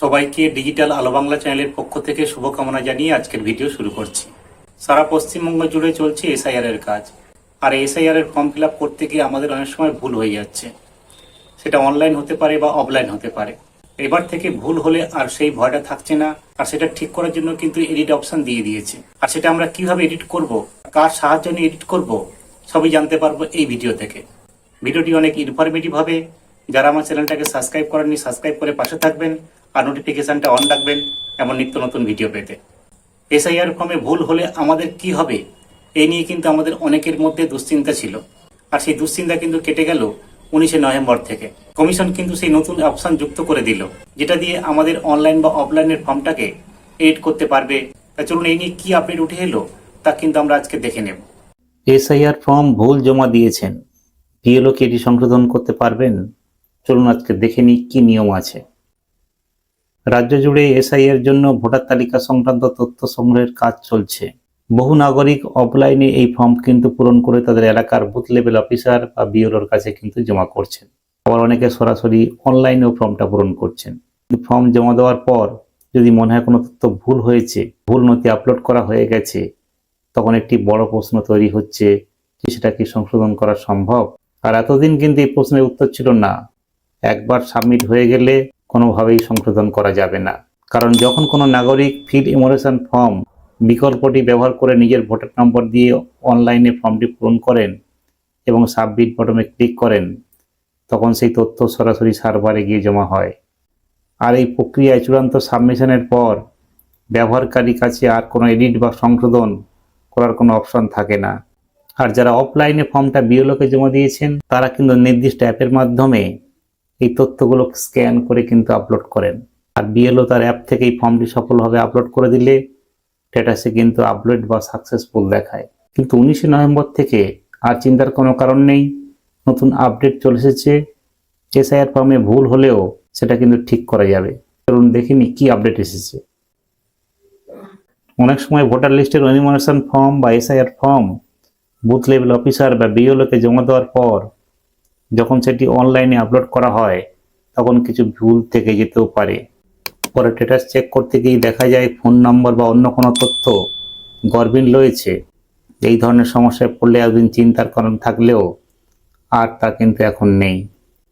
সবাইকে ডিজিটাল আলো বাংলা চ্যানেলের পক্ষ থেকে শুভকামনা জানিয়ে আজকের ভিডিও শুরু করছি। সারা পশ্চিমবঙ্গ জুড়ে চলছে এসআইআর এর কাজ। আর এসআইআর এর ফর্ম ফিল করতে গিয়ে আমাদের অনেক সময় ভুল হয়ে যাচ্ছে। সেটা অনলাইন হতে পারে বা অফলাইন হতে পারে। এবার থেকে ভুল হলে আর সেই ভয়টা থাকছে না। আর সেটা ঠিক করার জন্য কিন্তু এডিট অপশন দিয়ে দিয়েছে। আর সেটা আমরা কীভাবে এডিট করব? কার সাহায্য নিয়ে এডিট করব? সবই জানতে পারব এই ভিডিও থেকে। ভিডিওটি অনেক ইনফরমেটিভ হবে। যারা আমার চ্যানেলটাকে সাবস্ক্রাইব করেননি সাবস্ক্রাইব করে পাশে থাকবেন। আর নোটিফিকেশনটা অন রাখবেন এমন নিত্য নতুন ভিডিও পেতে। এসআইআর ফর্মে ভুল হলে আমাদের কি হবে? এই নিয়ে কিন্তু আমাদের অনেকের মধ্যে দুশ্চিন্তা ছিল। আর সেই দুশ্চিন্তা কিন্তু কেটে গেল উনিশে নভেম্বর থেকে। কমিশন কিন্তু সেই নতুন অপশন যুক্ত করে দিল, যেটা দিয়ে আমাদের অনলাইন বা অফলাইনের ফর্মটাকে এডিট করতে পারবে। তা চলুন এই নিয়ে কি আপডেট উঠে এলো, তা কিন্তু আমরা আজকে দেখে নেব। এসআইআর ফর্ম ভুল জমা দিয়েছেন। বিএলও কি এটি সংশোধন করতে পারবেন? চলুন আজকে দেখে নিই কি নিয়ম আছে। রাজ্য জুড়ে এসআই এর জন্য ভোটার তালিকা সংক্রান্ত তথ্য সংগ্রহের কাজ চলছে। বহু নাগরিক অফলাইনে এই ফর্ম কিন্তু পূরণ করে তাদের এলাকার বুথ লেভেল অফিসার বা বিওলোর কাছে কিন্তু জমা করছেন। আবার অনেকে সরাসরি অনলাইনেও ফর্মটা পূরণ করছেন। ফর্ম জমা দেওয়ার পর যদি মনে হয় কোনো তথ্য ভুল হয়েছে, ভুল নথি আপলোড করা হয়ে গেছে, তখন একটি বড় প্রশ্ন তৈরি হচ্ছে যে সেটা কি সংশোধন করা সম্ভব? আর এতদিন কিন্তু এই প্রশ্নের উত্তর ছিল না। একবার সাবমিট হয়ে গেলে কোনোভাবেই সংশোধন করা যাবে না। কারণ যখন কোনো নাগরিক ফিড ইমোরেশন ফর্ম বিকল্পটি ব্যবহার করে নিজের ভোটার নম্বর দিয়ে অনলাইনে ফর্মটি পূরণ করেন এবং সাবমিট বটমে ক্লিক করেন, তখন সেই তথ্য সরাসরি সার্ভারে গিয়ে জমা হয়। আর এই প্রক্রিয়ায় চূড়ান্ত সাবমিশনের পর ব্যবহারকারীর কাছে আর কোনো এডিট বা সংশোধন করার কোনো অপশন থাকে না। আর যারা অফলাইনে ফর্মটা বিওলোকে জমা দিয়েছেন, তারা কিন্তু নির্দিষ্ট অ্যাপের মাধ্যমে এই তথ্যগুলো স্ক্যান করে কিন্তু আপলোড করেন। আর বিএলও তার অ্যাপ থেকে এই ফর্মটি সফলভাবে আপলোড করে দিলে স্ট্যাটাসে কিন্তু আপলোড বা সাকসেসফুল দেখায়। কিন্তু উনিশে নভেম্বর থেকে আর চিন্তার কোনো কারণ নেই, নতুন আপডেট চলে এসেছে। এসআইআর ফর্মে ভুল হলেও সেটা কিন্তু ঠিক করা যাবে। চলুন দেখিনি কি আপডেট এসেছে। অনেক সময় ভোটার লিস্টের অনিমোনেশন ফর্ম বা SIR form booth level officer বা বিএলওকে জমা দেওয়ার পর যখন সেটি অনলাইনে আপলোড করা হয়, তখন কিছু ভুল থেকে যেতেও পারে। পরে স্ট্যাটাস চেক করতে গিয়ে দেখা যায় ফোন নম্বর বা অন্য কোনো তথ্য গরবিন রয়েছে। এই ধরনের সমস্যায় পড়লে একদিন চিন্তার কারণ থাকলেও আর তা কিন্তু এখন নেই।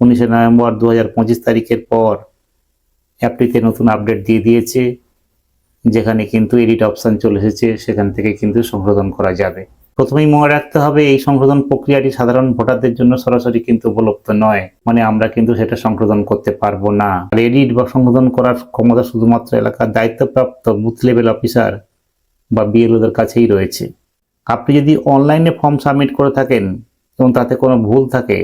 উনিশে নভেম্বর দু হাজার পঁচিশ তারিখের পর অ্যাপটিতে নতুন আপডেট দিয়ে দিয়েছে, যেখানে কিন্তু এডিট অপশান চলে এসেছে, সেখান থেকে কিন্তু সংশোধন করা যাবে। প্রথমেই মনে রাখতে হবে, এই সংশোধন প্রক্রিয়াটি সাধারণ ভোটারদের জন্য সরাসরি কিন্তু উপলব্ধ নয়। মানে আমরা কিন্তু সেটা সংশোধন করতে পারব না। আর এডিট বা সংশোধন করার ক্ষমতা শুধুমাত্র এলাকার দায়িত্বপ্রাপ্ত বুথ লেভেল অফিসার বা বিএলওদের কাছেই রয়েছে। আপনি যদি অনলাইনে ফর্ম সাবমিট করে থাকেন, এবং তাতে কোনো ভুল থাকে,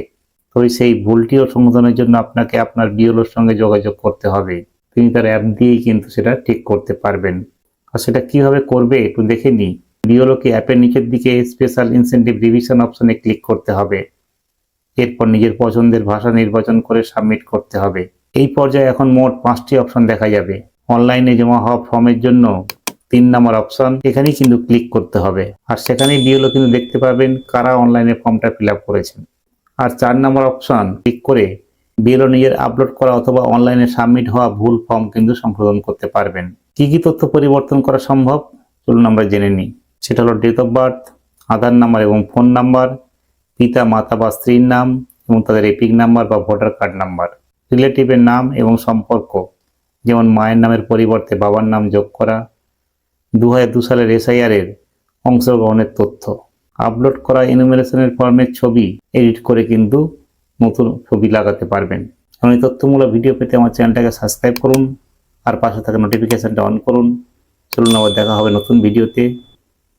তবে সেই ভুলটিও সংশোধনের জন্য আপনাকে আপনার বিএলওর সঙ্গে যোগাযোগ করতে হবে। তিনি তার অ্যাপ দিয়েই কিন্তু সেটা ঠিক করতে পারবেন। আর সেটা কীভাবে করবে একটু দেখে নিই। বিওলোকে অ্যাপের নিচের দিকে স্পেশাল ইনসেন্টিভ রিভিশন অপশনে ক্লিক করতে হবে। এরপর নিজের পছন্দের ভাষা নির্বাচন করে সাবমিট করতে হবে। এই পর্যায়ে এখন মোট পাঁচটি অপশন দেখা যাবে। অনলাইনে জমা হওয়া ফর্মের জন্য তিন নম্বর অপশন এখানেই কিন্তু ক্লিক করতে হবে। আর সেখানেই বিওলো কিন্তু দেখতে পাবেন কারা অনলাইনে ফর্মটা ফিল করেছেন। আর চার নম্বর অপশন ক্লিক করে বিএলও নিজের আপলোড করা অথবা অনলাইনে সাবমিট হওয়া ভুল ফর্ম কিন্তু সংশোধন করতে পারবেন। কি কি তথ্য পরিবর্তন করা সম্ভব? চলুন আমরা জেনে নিই। সেটা হলো date of birth Aadhaar number এবং ফোন নাম্বার পিতা, মাতা বা স্ত্রীর নাম এবং তাদের এপিক নাম্বার বা ভোটার কার্ড নাম্বার রিলেটিভের নাম এবং সম্পর্ক, যেমন মায়ের নামের পরিবর্তে বাবার নাম যোগ করা দু হাজার দু সালের এসআইআরের অংশগ্রহণের তথ্য। আপলোড করা ইনুমিনেশনের ফর্মের ছবি এডিট করে কিন্তু নতুন ছবি লাগাতে পারবেন। এই তথ্যমূলক ভিডিও পেতে আমার চ্যানেলটাকে সাবস্ক্রাইব করুন, আর পাশে থাকা নোটিফিকেশানটা অন করুন। চলুন আবার দেখা হবে নতুন ভিডিওতে